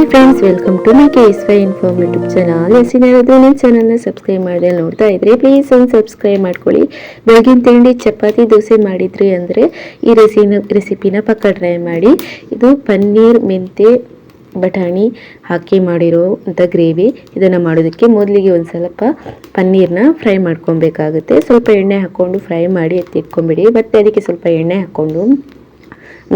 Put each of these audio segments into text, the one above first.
Hi friends welcome to my K S Y inform YouTube channel S ಏನಾದ್ರು ನಿಮ್ಮ ಚಾನಲ್ನ subscribe ಮಾಡಿದೆ ನೋಡ್ತಾ ಇದ್ರೆ ಪ್ಲೀಸ್ ಒಂದು ಸಬ್ಸ್ಕ್ರೈಬ್ ಮಾಡ್ಕೊಳ್ಳಿ. ಬೆಳಗಿನ ತಿಂಡಿ, ಚಪಾತಿ, ದೋಸೆ ಮಾಡಿದ್ರಿ ಅಂದರೆ ಈ ರೆಸಿನ ರೆಸಿಪಿನ ಪಕ್ಕ ಟ್ರೈ ಮಾಡಿ. ಇದು ಪನ್ನೀರ್ ಮೆಂತೆ ಬಟಾಣಿ ಹಾಕಿ ಮಾಡಿರೋ ಅಂಥ ಗ್ರೇವಿ ಇದನ್ನು ಮಾಡೋದಕ್ಕೆ ಮೊದಲಿಗೆ ಒಂದು ಸ್ವಲ್ಪ ಪನ್ನೀರ್ನ ಫ್ರೈ ಮಾಡ್ಕೊಬೇಕಾಗುತ್ತೆ. ಸ್ವಲ್ಪ ಎಣ್ಣೆ ಹಾಕ್ಕೊಂಡು ಫ್ರೈ ಮಾಡಿ ಎತ್ತಿಟ್ಕೊಂಬಿಡಿ ಮತ್ತೆ ಅದಕ್ಕೆ ಸ್ವಲ್ಪ ಎಣ್ಣೆ ಹಾಕ್ಕೊಂಡು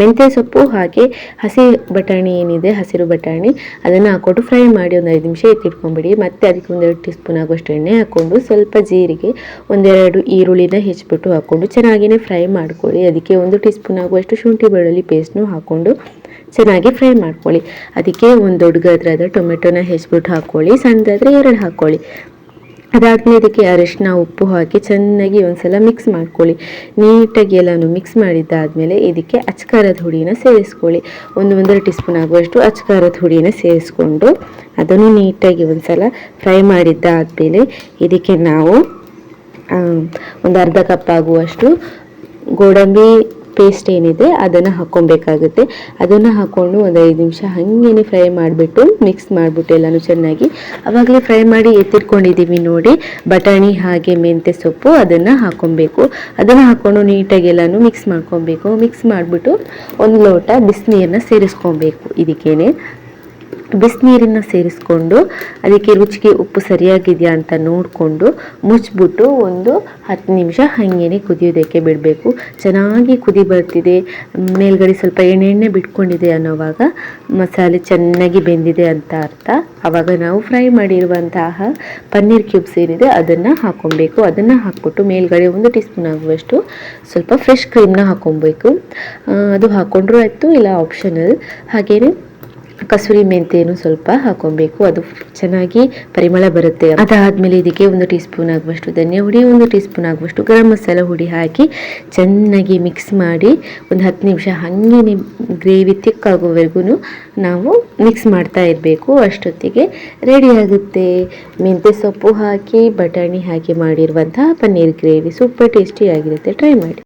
ಮೆಂತ್ಯ ಸೊಪ್ಪು ಹಾಗೆ ಹಸಿ ಬಟಾಣಿ ಏನಿದೆ, ಹಸಿರು ಬಟಾಣಿ, ಅದನ್ನು ಹಾಕ್ಕೊಟ್ಟು ಫ್ರೈ ಮಾಡಿ ಒಂದು ಐದು ನಿಮಿಷ ಎತ್ತಿಟ್ಕೊಂಬಿಡಿ. ಮತ್ತೆ ಅದಕ್ಕೆ ಒಂದೆರಡು ಟೀ ಸ್ಪೂನ್ ಆಗುವಷ್ಟು ಎಣ್ಣೆ ಹಾಕ್ಕೊಂಡು ಸ್ವಲ್ಪ ಜೀರಿಗೆ, ಒಂದೆರಡು ಈರುಳ್ಳಿನ ಹೆಚ್ಚಿಬಿಟ್ಟು ಹಾಕ್ಕೊಂಡು ಚೆನ್ನಾಗಿಯೇ ಫ್ರೈ ಮಾಡ್ಕೊಳ್ಳಿ. ಅದಕ್ಕೆ ಒಂದು ಟೀ ಸ್ಪೂನ್ ಆಗುವಷ್ಟು ಶುಂಠಿ ಬೆಳ್ಳುಳ್ಳಿ ಪೇಸ್ಟ್ನು ಹಾಕ್ಕೊಂಡು ಚೆನ್ನಾಗಿ ಫ್ರೈ ಮಾಡ್ಕೊಳ್ಳಿ. ಅದಕ್ಕೆ ಒಂದು ದೊಡ್ಡ ಗಾತ್ರದ ಟೊಮೆಟೊನ ಹೆಚ್ಚಿಬಿಟ್ಟು ಹಾಕ್ಕೊಳ್ಳಿ, ಸಣ್ಣದಾದರೆ ಎರಡು ಹಾಕ್ಕೊಳ್ಳಿ. ಅದಾದಮೇಲೆ ಇದಕ್ಕೆ ಅರಿಶಿನ ಉಪ್ಪು ಹಾಕಿ ಚೆನ್ನಾಗಿ ಒಂದ್ಸಲ ಮಿಕ್ಸ್ ಮಾಡ್ಕೊಳ್ಳಿ. ನೀಟಾಗಿ ಎಲ್ಲನೂ ಮಿಕ್ಸ್ ಮಾಡಿದ್ದಾದಮೇಲೆ ಇದಕ್ಕೆ ಅಚ್ಕಾರದ ಹುಡಿನ ಸೇರಿಸ್ಕೊಳ್ಳಿ. ಒಂದು ಒಂದರ ಟೀ ಸ್ಪೂನ್ ಆಗುವಷ್ಟು ಅಚ್ಕಾರದ ಹುಡಿನ ಸೇರಿಸ್ಕೊಂಡು ಅದನ್ನು ನೀಟಾಗಿ ಒಂದ್ಸಲ ಫ್ರೈ ಮಾಡಿದ್ದಾದಮೇಲೆ ಇದಕ್ಕೆ ನಾವು ಒಂದು ಅರ್ಧ ಕಪ್ ಆಗುವಷ್ಟು ಗೋಡಂಬಿ ಪೇಸ್ಟ್ ಏನಿದೆ, ಅದನ್ನು ಹಾಕ್ಕೊಬೇಕಾಗುತ್ತೆ. ಅದನ್ನು ಹಾಕ್ಕೊಂಡು ಒಂದು ಐದು ನಿಮಿಷ ಹಾಗೇನೆ ಫ್ರೈ ಮಾಡಿಬಿಟ್ಟು ಮಿಕ್ಸ್ ಮಾಡಿಬಿಟ್ಟು ಎಲ್ಲನೂ ಚೆನ್ನಾಗಿ ಆವಾಗಲೇ ಫ್ರೈ ಮಾಡಿ ಎತ್ತಿಟ್ಕೊಂಡಿದ್ದೀವಿ ನೋಡಿ. ಬಟಾಣಿ ಹಾಗೆ ಮೆಂತ್ಯ ಸೊಪ್ಪು ಅದನ್ನು ಹಾಕ್ಕೊಬೇಕು. ಅದನ್ನು ಹಾಕ್ಕೊಂಡು ನೀಟಾಗಿ ಎಲ್ಲನೂ ಮಿಕ್ಸ್ ಮಾಡ್ಕೊಬೇಕು. ಮಿಕ್ಸ್ ಮಾಡಿಬಿಟ್ಟು ಒಂದು ಲೋಟ ಬಿಸಿನೀರನ್ನ ಸೇರಿಸ್ಕೊಬೇಕು ಇದಕ್ಕೇನೆ. ಬಿಸಿನೀರನ್ನ ಸೇರಿಸ್ಕೊಂಡು ಅದಕ್ಕೆ ರುಚಿಗೆ ಉಪ್ಪು ಸರಿಯಾಗಿದೆಯಾ ಅಂತ ನೋಡಿಕೊಂಡು ಮುಚ್ಚಿಬಿಟ್ಟು ಒಂದು ಹತ್ತು ನಿಮಿಷ ಹಾಗೇನೆ ಕುದಿಯೋದಕ್ಕೆ ಬಿಡಬೇಕು. ಚೆನ್ನಾಗಿ ಕುದಿ ಬರ್ತಿದೆ. ಮೇಲ್ಗಡೆ ಸ್ವಲ್ಪ ಎಣ್ಣೆ ಎಣ್ಣೆ ಬಿಟ್ಕೊಂಡಿದೆ ಅನ್ನೋವಾಗ ಮಸಾಲೆ ಚೆನ್ನಾಗಿ ಬೆಂದಿದೆ ಅಂತ ಅರ್ಥ. ಆವಾಗ ನಾವು ಫ್ರೈ ಮಾಡಿರುವಂತಹ ಪನ್ನೀರ್ ಕ್ಯೂಬ್ಸ್ ಏನಿದೆ ಅದನ್ನು ಹಾಕ್ಕೊಬೇಕು. ಅದನ್ನು ಹಾಕ್ಬಿಟ್ಟು ಮೇಲ್ಗಡೆ ಒಂದು ಟೀ ಸ್ಪೂನ್ ಆಗುವಷ್ಟು ಸ್ವಲ್ಪ ಫ್ರೆಶ್ ಕ್ರೀಮ್ನ ಹಾಕ್ಕೊಬೇಕು. ಅದು ಹಾಕ್ಕೊಂಡ್ರೂ ಆಯಿತು, ಇಲ್ಲ ಆಪ್ಷನಲ್ ಹಾಗೆಯೇ ಕಸೂರಿ ಮೆಂತೆಯನ್ನು ಸ್ವಲ್ಪ ಹಾಕೊಬೇಕು. ಅದು ಚೆನ್ನಾಗಿ ಪರಿಮಳ ಬರುತ್ತೆ. ಅದಾದ್ಮೇಲೆ ಇದಕ್ಕೆ ಒಂದು ಟೀ ಸ್ಪೂನ್ ಆಗುವಷ್ಟು ಧನಿಯಾ ಹುಡಿ ಒಂದು ಟೀ ಸ್ಪೂನ್ ಆಗುವಷ್ಟು ಗರಂ ಮಸಾಲ ಹುಡಿ ಹಾಕಿ ಚೆನ್ನಾಗಿ ಮಿಕ್ಸ್ ಮಾಡಿ ಒಂದು ಹತ್ತು ನಿಮಿಷ ಹಾಗೇ ಗ್ರೇವಿ ತಿಕ್ಕಾಗೋವರೆಗೂ ನಾವು ಮಿಕ್ಸ್ ಮಾಡ್ತಾ ಇರಬೇಕು. ಅಷ್ಟೊತ್ತಿಗೆ ರೆಡಿ ಆಗುತ್ತೆ. ಮೆಂತೆ ಸೊಪ್ಪು ಹಾಕಿ, ಬಟಾಣಿ ಹಾಕಿ ಮಾಡಿರುವಂತಹ ಪನ್ನೀರ್ ಗ್ರೇವಿ. ಸೂಪರ್ ಟೇಸ್ಟಿ ಆಗಿರುತ್ತೆ ಟ್ರೈ ಮಾಡಿ.